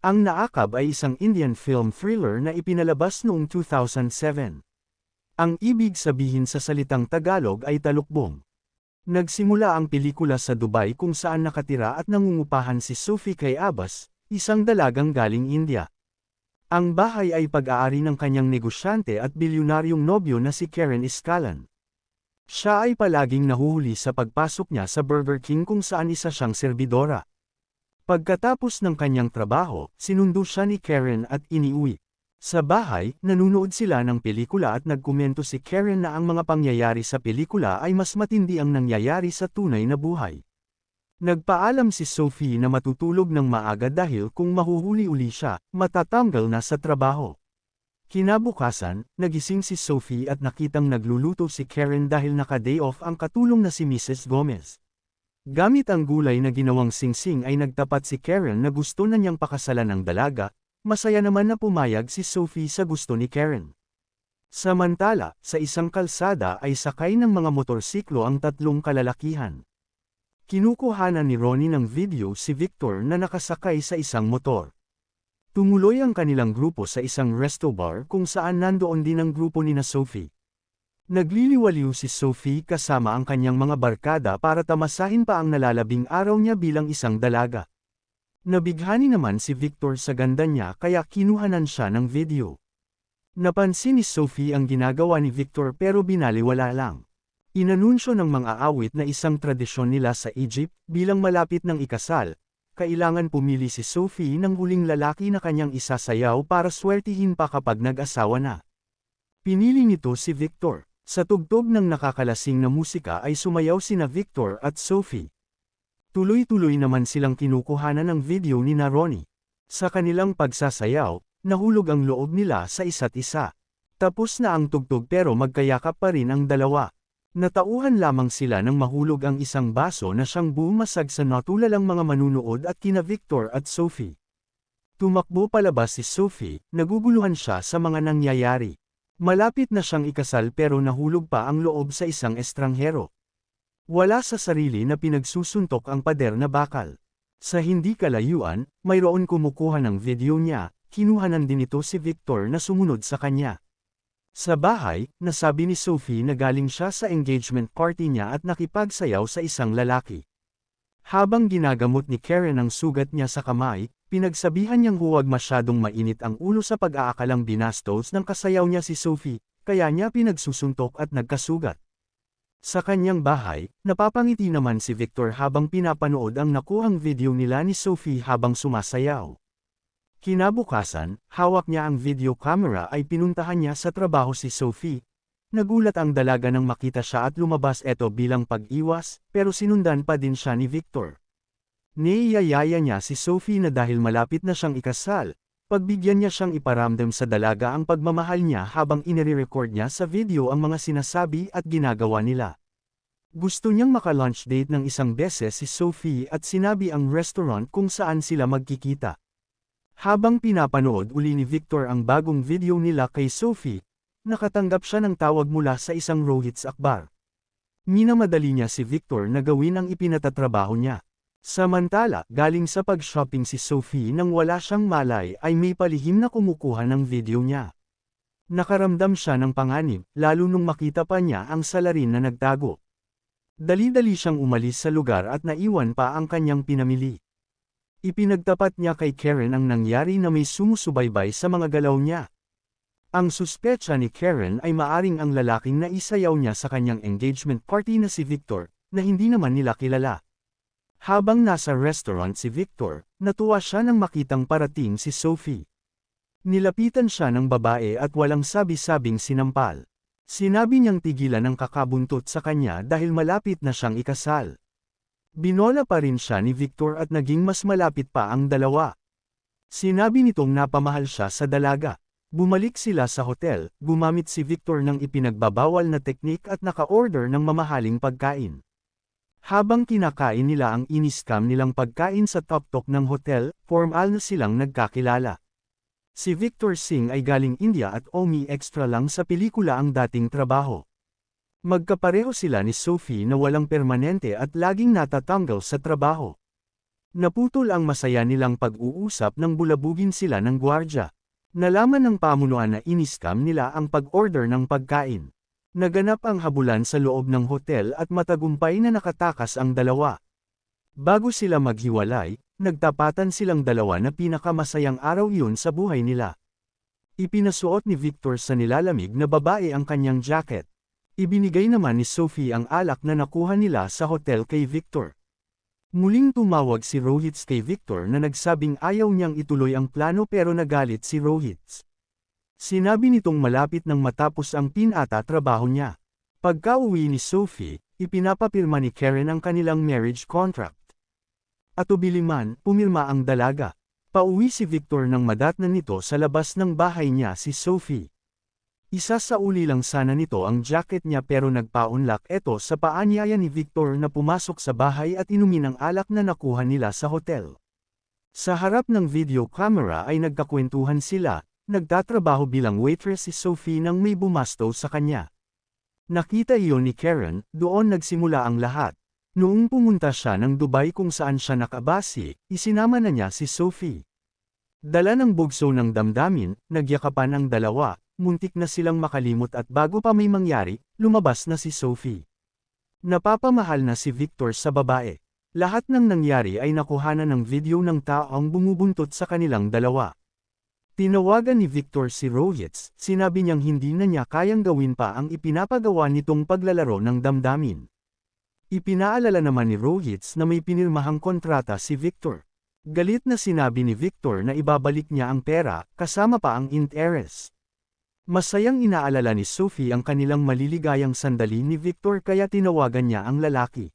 Ang Naakab ay isang Indian film thriller na ipinalabas noong 2007. Ang ibig sabihin sa salitang Tagalog ay talukbong. Nagsimula ang pelikula sa Dubai kung saan nakatira at nangungupahan si Sophie kay Abbas, isang dalagang galing India. Ang bahay ay pag-aari ng kanyang negosyante at bilyonaryong nobyo na si Karen Iskalan. Siya ay palaging nahuhuli sa pagpasok niya sa Burger King kung saan isa siyang serbidora. Pagkatapos ng kanyang trabaho, sinundo siya ni Karen at iniuwi. Sa bahay, nanunood sila ng pelikula at nagkomento si Karen na ang mga pangyayari sa pelikula ay mas matindi ang nangyayari sa tunay na buhay. Nagpaalam si Sophie na matutulog ng maaga dahil kung mahuhuli uli siya, matatanggal na sa trabaho. Kinabukasan, nagising si Sophie at nakitang nagluluto si Karen dahil naka-day off ang katulong na si Mrs. Gomez. Gamit ang gulay na ginawang singsing ay nagtapat si Karen na gusto na niyang pakasalan ng dalaga, Masaya naman na pumayag si Sophie sa gusto ni Karen. Samantala, sa isang kalsada ay sakay ng mga motorsiklo ang tatlong kalalakihan. Kinukuhanan ni Ronnie ng video si Victor na nakasakay sa isang motor. Tumuloy ang kanilang grupo sa isang resto bar kung saan nandoon din ang grupo ni na Sophie. Nagliliwaliw si Sophie kasama ang kanyang mga barkada para tamasahin pa ang nalalabing araw niya bilang isang dalaga. Nabighani naman si Victor sa ganda niya kaya kinuhanan siya ng video. Napansin ni Sophie ang ginagawa ni Victor pero binaliwala lang. Inanunsyo ng mga awit na isang tradisyon nila sa Egypt, bilang malapit ng ikasal, kailangan pumili si Sophie ng huling lalaki na kanyang isasayaw para swertihin pa kapag nag-asawa na. Pinili nito si Victor. Sa tugtog ng nakakalasing na musika ay sumayaw sina Victor at Sophie. Tuloy-tuloy naman silang kinukuhanan ng video ni Naroni. Sa kanilang pagsasayaw, nahulog ang loob nila sa isa't isa. Tapos na ang tugtog pero magkayakap pa rin ang dalawa. Natauhan lamang sila nang mahulog ang isang baso na siyang bumasag sa natulalang mga manunood at kina Victor at Sophie. Tumakbo palabas si Sophie, naguguluhan siya sa mga nangyayari. Malapit na siyang ikasal pero nahulog pa ang loob sa isang estranghero. Wala sa sarili na pinagsusuntok ang pader na bakal. Sa hindi kalayuan, mayroon kumukuha ng video niya, kinuhanan din ito si Victor na sumunod sa kanya. Sa bahay, nasabi ni Sophie na galing siya sa engagement party niya at nakipagsayaw sa isang lalaki. Habang ginagamot ni Karen ang sugat niya sa kamay, pinagsabihan niyang huwag masyadong mainit ang ulo sa pag-aakalang binastos ng kasayaw niya si Sophie, kaya niya pinagsusuntok at nagkasugat. Sa kanyang bahay, napapangiti naman si Victor habang pinapanood ang nakuhang video nila ni Sophie habang sumasayaw. Kinabukasan, hawak niya ang video camera ay pinuntahan niya sa trabaho si Sophie. Nagulat ang dalaga nang makita siya at lumabas eto bilang pag-iwas, pero sinundan pa din siya ni Victor. Niyayaya niya si Sophie na dahil malapit na siyang ikasal, pagbigyan niya siyang iparamdam sa dalaga ang pagmamahal niya habang inire-record niya sa video ang mga sinasabi at ginagawa nila. Gusto niyang maka-lunch date ng isang beses si Sophie at sinabi ang restaurant kung saan sila magkikita. Habang pinapanood uli ni Victor ang bagong video nila kay Sophie, nakatanggap siya ng tawag mula sa isang Rohits Akbar. Minamadali niya si Victor na gawin ang ipinatatrabaho niya. Samantala, galing sa pag-shopping si Sophie nang wala siyang malay ay may palihim na kumukuha ng video niya. Nakaramdam siya ng panganib, lalo nung makita pa niya ang salarin na nagtago. Dali-dali siyang umalis sa lugar at naiwan pa ang kanyang pinamili. Ipinagtapat niya kay Karen ang nangyari na may sumusubaybay sa mga galaw niya. Ang suspetsa ni Karen ay maaring ang lalaking na isayaw niya sa kanyang engagement party na si Victor, na hindi naman nila kilala. Habang nasa restaurant si Victor, natuwa siya nang makitang parating si Sophie. Nilapitan siya ng babae at walang sabi-sabing sinampal. Sinabi niyang tigilan ang kakabuntot sa kanya dahil malapit na siyang ikasal. Binola pa rin siya ni Victor at naging mas malapit pa ang dalawa. Sinabi nitong napamahal siya sa dalaga. Bumalik sila sa hotel, gumamit si Victor ng ipinagbabawal na teknik at naka-order ng mamahaling pagkain. Habang kinakain nila ang iniskam nilang pagkain sa top-top ng hotel, formal na silang nagkakilala. Si Victor Singh ay galing India at Omi extra lang sa pelikula ang dating trabaho. Magkapareho sila ni Sophie na walang permanente at laging natatanggal sa trabaho. Naputol ang masaya nilang pag-uusap nang bulabugin sila ng gwardya. Nalaman ng pamunuan na iniskam nila ang pag-order ng pagkain. Naganap ang habulan sa loob ng hotel at matagumpay na nakatakas ang dalawa. Bago sila maghiwalay, nagtapatan silang dalawa na pinakamasayang araw yun sa buhay nila. Ipinasuot ni Victor sa nilalamig na babae ang kanyang jacket. Ibinigay naman ni Sophie ang alak na nakuha nila sa hotel kay Victor. Muling tumawag si Rohits kay Victor na nagsabing ayaw niyang ituloy ang plano pero nagalit si Rohits. Sinabi nitong malapit nang matapos ang pinata trabaho niya. Pagka-uwi ni Sophie, ipinapapirma ni Karen ang kanilang marriage contract. At ubiliman, pumirma ang dalaga. Pauwi si Victor nang madatnan nito sa labas ng bahay niya si Sophie. Isa sa uli lang sana nito ang jacket niya pero nagpaunlak ito sa paanyaya ni Victor na pumasok sa bahay at inumin ang alak na nakuha nila sa hotel. Sa harap ng video camera ay nagkakwentuhan sila, nagtatrabaho bilang waitress si Sophie nang may bumasto sa kanya. Nakita iyon ni Karen, doon nagsimula ang lahat. Noong pumunta siya ng Dubai kung saan siya nakabasi, isinama na niya si Sophie. Dala ng bugso ng damdamin, nagyakapan ang dalawa, muntik na silang makalimot at bago pa may mangyari, lumabas na si Sophie. Napapamahal na si Victor sa babae. Lahat ng nangyari ay nakuhanan ng video ng taong bumubuntot sa kanilang dalawa. Tinawagan ni Victor si Rohits, sinabi niyang hindi na niya kayang gawin pa ang ipinapagawa nitong paglalaro ng damdamin. Ipinaalala naman ni Rohits na may pinirmahang kontrata si Victor. Galit na sinabi ni Victor na ibabalik niya ang pera, kasama pa ang interest. Masayang inaalala ni Sophie ang kanilang maliligayang sandali ni Victor kaya tinawagan niya ang lalaki.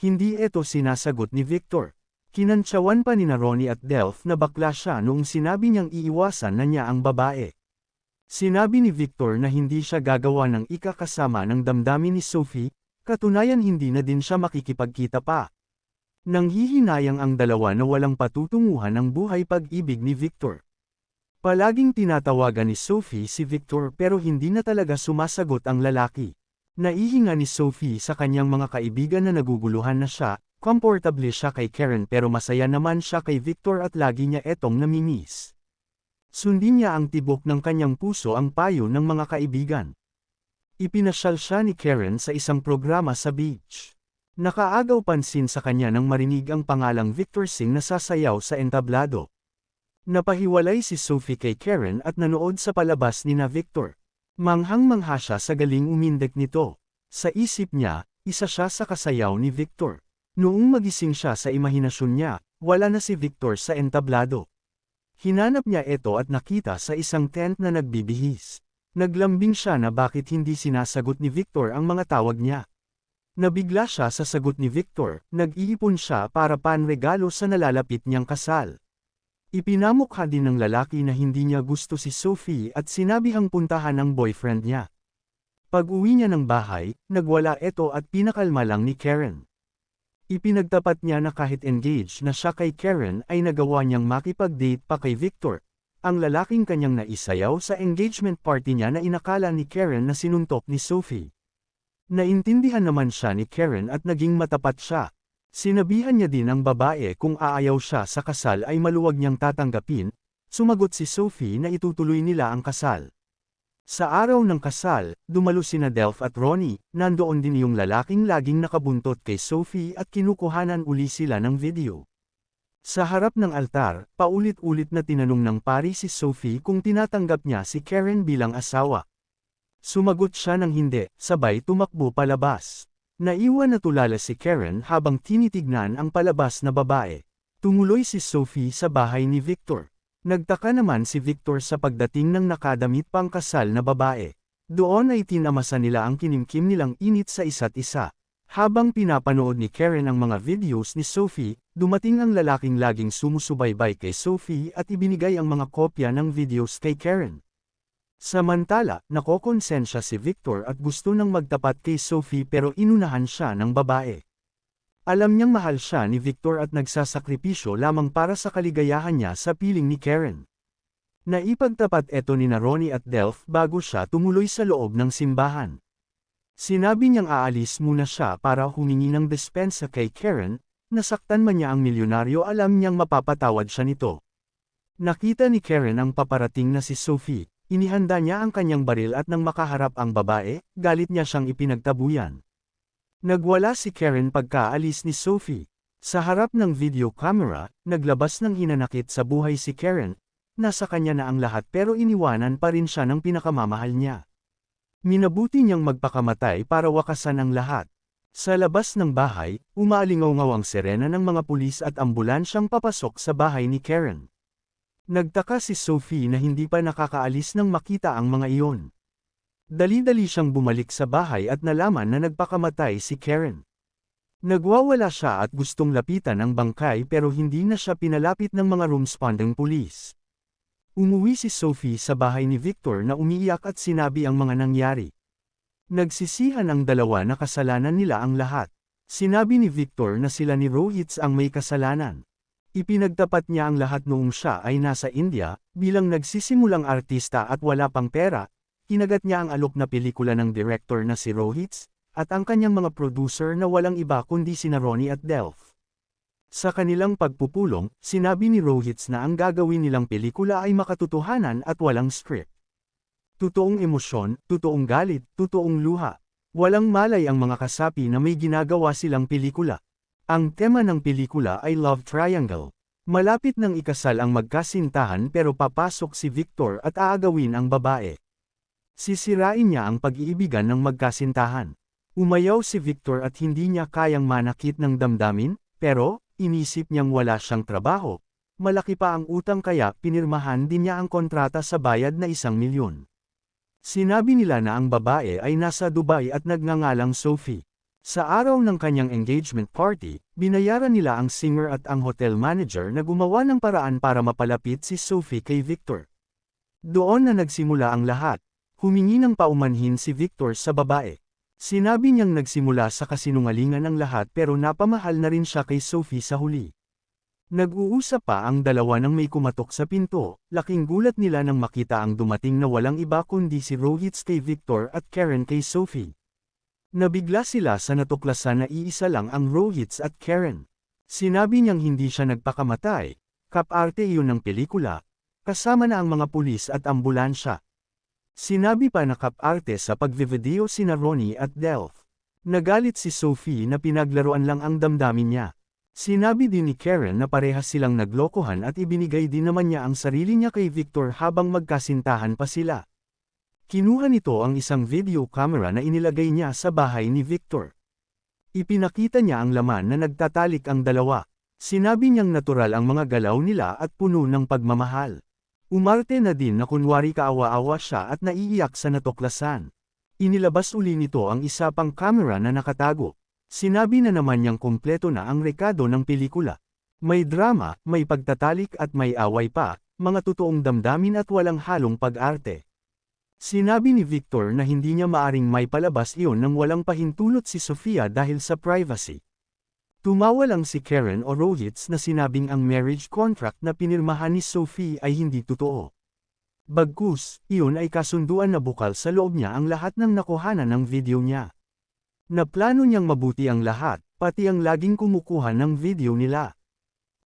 Hindi ito sinasagot ni Victor. Kinantsawan pa ni na Ronnie at Delph na bakla siya noong sinabi niyang iiwasan na niya ang babae. Sinabi ni Victor na hindi siya gagawa ng ikakasama ng damdamin ni Sophie, katunayan hindi na din siya makikipagkita pa. Nanghihinayang ang dalawa na walang patutunguhan ng buhay pag-ibig ni Victor. Palaging tinatawagan ni Sophie si Victor pero hindi na talaga sumasagot ang lalaki. Naihinga ni Sophie sa kanyang mga kaibigan na naguguluhan na siya, komportable siya kay Karen pero masaya naman siya kay Victor at lagi niya etong namimiss. Sundin niya ang tibok ng kanyang puso ang payo ng mga kaibigan. Ipinasyal siya ni Karen sa isang programa sa beach. Nakaagaw pansin sa kanya nang marinig ang pangalang Victor Singh na sasayaw sa entablado. Napahiwalay si Sophie kay Karen at nanood sa palabas ni na Victor. Manghang-mangha siya sa galing umindek nito. Sa isip niya, isa siya sa kasayaw ni Victor. Noong magising siya sa imahinasyon niya, wala na si Victor sa entablado. Hinanap niya ito at nakita sa isang tent na nagbibihis. Naglambing siya na bakit hindi sinasagot ni Victor ang mga tawag niya. Nabigla siya sa sagot ni Victor, nag-iipon siya para panregalo sa nalalapit niyang kasal. Ipinamukha din ng lalaki na hindi niya gusto si Sophie at sinabihang puntahan ang boyfriend niya. Pag-uwi niya ng bahay, nagwala ito at pinakalma lang ni Karen. Ipinagtapat niya na kahit engaged na siya kay Karen ay nagawa niyang makipag-date pa kay Victor, ang lalaking kanyang naisayaw sa engagement party niya na inakala ni Karen na sinuntok ni Sophie. Naintindihan naman siya ni Karen at naging matapat siya, Sinabihan niya din ang babae kung aayaw siya sa kasal ay maluwag niyang tatanggapin, sumagot si Sophie na itutuloy nila ang kasal. Sa araw ng kasal, dumalo sina Delph at Ronnie, nandoon din yung lalaking laging nakabuntot kay Sophie at kinukuhanan uli sila ng video. Sa harap ng altar, paulit-ulit na tinanong ng pari si Sophie kung tinatanggap niya si Karen bilang asawa. Sumagot siya ng hindi, sabay tumakbo palabas. Naiwan na tulala si Karen habang tinitignan ang palabas na babae. Tumuloy si Sophie sa bahay ni Victor. Nagtaka naman si Victor sa pagdating ng nakadamit pang kasal na babae. Doon ay tinamasa nila ang kinimkim nilang init sa isa't isa. Habang pinapanood ni Karen ang mga videos ni Sophie, dumating ang lalaking laging sumusubaybay kay Sophie at ibinigay ang mga kopya ng videos kay Karen. Samantala, nakokonsensya si Victor at gusto nang magtapat kay Sophie pero inunahan siya ng babae. Alam niyang mahal siya ni Victor at nagsasakripisyo lamang para sa kaligayahan niya sa piling ni Karen. Naipagtapat eto ni na Ronnie at Delph bago siya tumuloy sa loob ng simbahan. Sinabi niyang aalis muna siya para humingi ng dispensa kay Karen, nasaktan man niya ang milyonaryo alam niyang mapapatawad siya nito. Nakita ni Karen ang paparating na si Sophie, inihanda niya ang kanyang baril at nang makaharap ang babae, galit niya siyang ipinagtabuyan. Nagwala si Karen pagkaalis ni Sophie. Sa harap ng video camera, naglabas ng hinanakit sa buhay si Karen, nasa kanya na ang lahat pero iniwanan pa rin siya ng pinakamamahal niya. Minabuti niyang magpakamatay para wakasan ang lahat. Sa labas ng bahay, umaalingaw ang serena ng mga pulis at ambulansyang papasok sa bahay ni Karen. Nagtaka si Sophie na hindi pa nakakaalis nang makita ang mga iyon. Dali-dali siyang bumalik sa bahay at nalaman na nagpakamatay si Karen. Nagwawala siya at gustong lapitan ang bangkay pero hindi na siya pinalapit ng mga responding police. Umuwi si Sophie sa bahay ni Victor na umiiyak at sinabi ang mga nangyari. Nagsisihan ang dalawa na kasalanan nila ang lahat. Sinabi ni Victor na sila ni Rohits ang may kasalanan. Ipinagtapat niya ang lahat noong siya ay nasa India, bilang nagsisimulang artista at wala pang pera, kinagat niya ang alok na pelikula ng director na si Rohits, at ang kanyang mga producer na walang iba kundi sina Ronnie at Delph. Sa kanilang pagpupulong, sinabi ni Rohits na ang gagawin nilang pelikula ay makatotohanan at walang script. Totoong emosyon, totoong galit, totoong luha. Walang malay ang mga kasapi na may ginagawa silang pelikula. Ang tema ng pelikula ay Love Triangle. Malapit ng ikasal ang magkasintahan pero papasok si Victor at aagawin ang babae. Sisirain niya ang pag-iibigan ng magkasintahan. Umayaw si Victor at hindi niya kayang manakit ng damdamin, pero, inisip niyang wala siyang trabaho. Malaki pa ang utang kaya pinirmahan din niya ang kontrata sa bayad na isang milyon. Sinabi nila na ang babae ay nasa Dubai at nagngangalang Sophie. Sa araw ng kanyang engagement party, binayaran nila ang singer at ang hotel manager na gumawa ng paraan para mapalapit si Sophie kay Victor. Doon na nagsimula ang lahat. Humingi ng paumanhin si Victor sa babae. Sinabi niyang nagsimula sa kasinungalingan ang lahat pero napamahal na rin siya kay Sophie sa huli. Nag-uusap pa ang dalawa nang may kumatok sa pinto, laking gulat nila nang makita ang dumating na walang iba kundi si Rohits kay Victor at Karen kay Sophie. Nabigla sila sa natuklasan na iisa lang ang Rohits at Karen. Sinabi niyang hindi siya nagpakamatay, kaparte iyon ng pelikula, kasama na ang mga pulis at ambulansya. Sinabi pa na kaparte sa pagvivideo sina Ronnie at Delph. Nagalit si Sophie na pinaglaruan lang ang damdamin niya. Sinabi din ni Karen na parehas silang naglokohan at ibinigay din naman niya ang sarili niya kay Victor habang magkasintahan pa sila. Kinuha nito ang isang video camera na inilagay niya sa bahay ni Victor. Ipinakita niya ang laman na nagtatalik ang dalawa. Sinabi niyang natural ang mga galaw nila at puno ng pagmamahal. Umarte na din na kunwari kaawa-awa siya at naiiyak sa natuklasan. Inilabas uli nito ang isa pang camera na nakatago. Sinabi na naman niyang kumpleto na ang rekado ng pelikula. May drama, may pagtatalik at may away pa, mga totoong damdamin at walang halong pag-arte. Sinabi ni Victor na hindi niya maaring may palabas iyon nang walang pahintulot si Sofia dahil sa privacy. Tumawa lang si Karen o Rohits na sinabing ang marriage contract na pinirmahan ni Sophie ay hindi totoo. Bagkus, iyon ay kasunduan na bukal sa loob niya ang lahat ng nakuhanan ng video niya. Naplano niyang mabuti ang lahat, pati ang laging kumukuha ng video nila.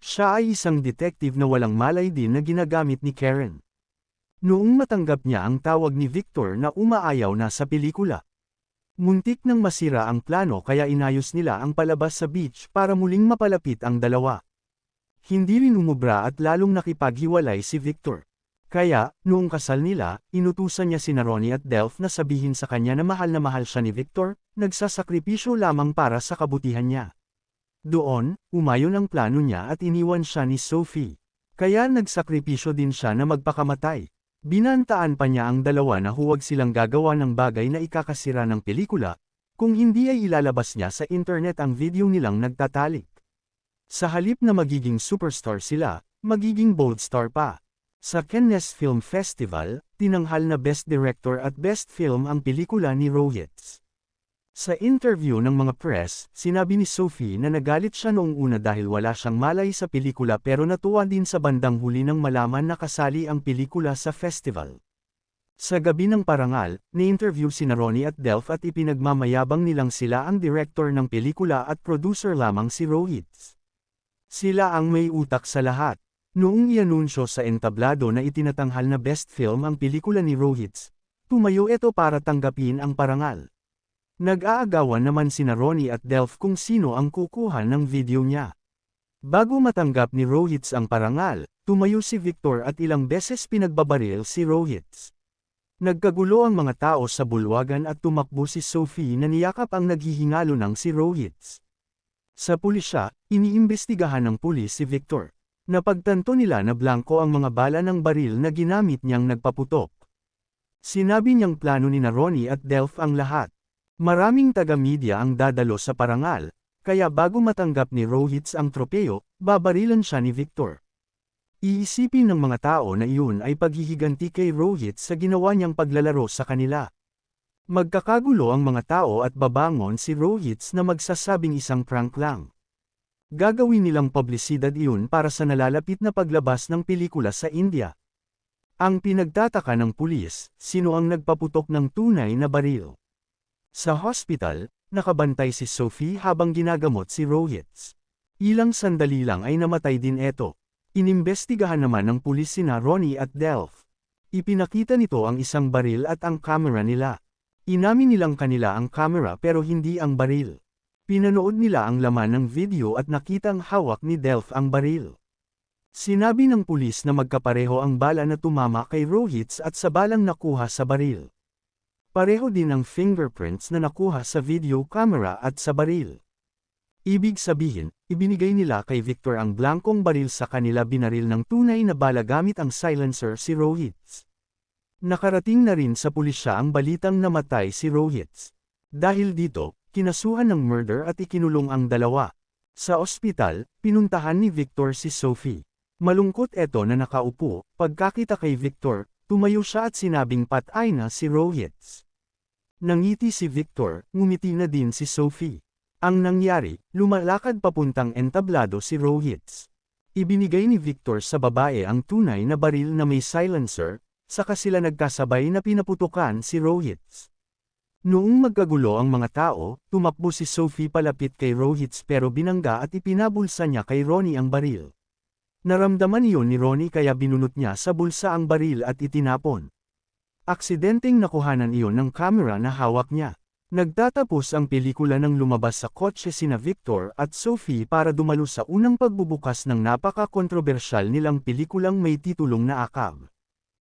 Siya ay isang detective na walang malay din na ginagamit ni Karen. Noong matanggap niya ang tawag ni Victor na umaayaw na sa pelikula, Muntik nang masira ang plano kaya inayos nila ang palabas sa beach para muling mapalapit ang dalawa. Hindi rin umubra at lalong nakipaghiwalay si Victor. Kaya, noong kasal nila, inutusan niya si Ronnie at Delph na sabihin sa kanya na mahal na mahal siya ni Victor, nagsasakripisyo lamang para sa kabutihan niya. Doon, umayon ang plano niya at iniwan siya ni Sophie. Kaya nagsakripisyo din siya na magpakamatay. Binantaan pa niya ang dalawa na huwag silang gagawa ng bagay na ikakasira ng pelikula, kung hindi ay ilalabas niya sa internet ang video nilang nagtatalik. Sa halip na magiging superstar sila, magiging bold star pa. Sa Cannes Film Festival, tinanghal na Best Director at Best Film ang pelikula ni Rohits. Sa interview ng mga press, sinabi ni Sophie na nagalit siya noong una dahil wala siyang malay sa pelikula pero natuwa din sa bandang huli nang malaman na kasali ang pelikula sa festival. Sa gabi ng parangal, ni-interview si Ronnie at Delph at ipinagmamayabang nilang sila ang director ng pelikula at producer lamang si Rohits. Sila ang may utak sa lahat. Noong ianunsyo sa entablado na itinatanghal na best film ang pelikula ni Rohits, tumayo ito para tanggapin ang parangal. Nag-aagawan naman sina Ronnie at Delph kung sino ang kukuha ng video niya. Bago matanggap ni Rohits ang parangal, tumayo si Victor at ilang beses pinagbabaril si Rohits. Nagkagulo ang mga tao sa bulwagan at tumakbo si Sophie na niyakap ang naghihingalo ng si Rohits. Sa pulisya, iniimbestigahan ng pulis si Victor. Napagtanto nila na blanco ang mga bala ng baril na ginamit niyang nagpaputok. Sinabi niyang plano ni na Ronnie at Delph ang lahat. Maraming taga-media ang dadalo sa parangal, kaya bago matanggap ni Rohits ang tropeyo, babarilan siya ni Victor. Iisipin ng mga tao na iyon ay paghihiganti kay Rohit sa ginawa niyang paglalaro sa kanila. Magkakagulo ang mga tao at babangon si Rohits na magsasabing isang prank lang. Gagawin nilang publisidad iyon para sa nalalapit na paglabas ng pelikula sa India. Ang pinagtataka ng pulis, sino ang nagpaputok ng tunay na baril. Sa hospital, nakabantay si Sophie habang ginagamot si Rohits. Ilang sandali lang ay namatay din eto. Inimbestigahan naman ng pulis sina Ronnie at Delph. Ipinakita nito ang isang baril at ang camera nila. Inamin nilang kanila ang camera pero hindi ang baril. Pinanood nila ang laman ng video at nakitang hawak ni Delph ang baril. Sinabi ng pulis na magkapareho ang bala na tumama kay Rohits at sa balang nakuha sa baril. Pareho din ang fingerprints na nakuha sa video camera at sa baril. Ibig sabihin, ibinigay nila kay Victor ang blankong baril sa kanila binaril ng tunay na bala gamit ang silencer si Rohits. Nakarating na rin sa pulisya ang balitang namatay si Rohits. Dahil dito, kinasuhan ng murder at ikinulong ang dalawa. Sa ospital, pinuntahan ni Victor si Sophie. Malungkot eto na nakaupo, pagkakita kay Victor, tumayo siya at sinabing patay na si Rohits. Nangiti si Victor, ngumiti na din si Sophie. Ang nangyari, lumalakad papuntang entablado si Rohits. Ibinigay ni Victor sa babae ang tunay na baril na may silencer, saka sila nagkasabay na pinaputukan si Rohits. Noong magkagulo ang mga tao, tumakbo si Sophie palapit kay Rohits pero binangga at ipinabulsa niya kay Ronnie ang baril. Naramdaman iyon ni Ronnie kaya binunot niya sa bulsa ang baril at itinapon. Aksidenteng nakuhanan iyon ng camera na hawak niya. Nagtatapos ang pelikula nang lumabas sa kotse sina Victor at Sophie para dumalo sa unang pagbubukas ng napaka-kontrobersyal nilang pelikulang may titulong na Akab.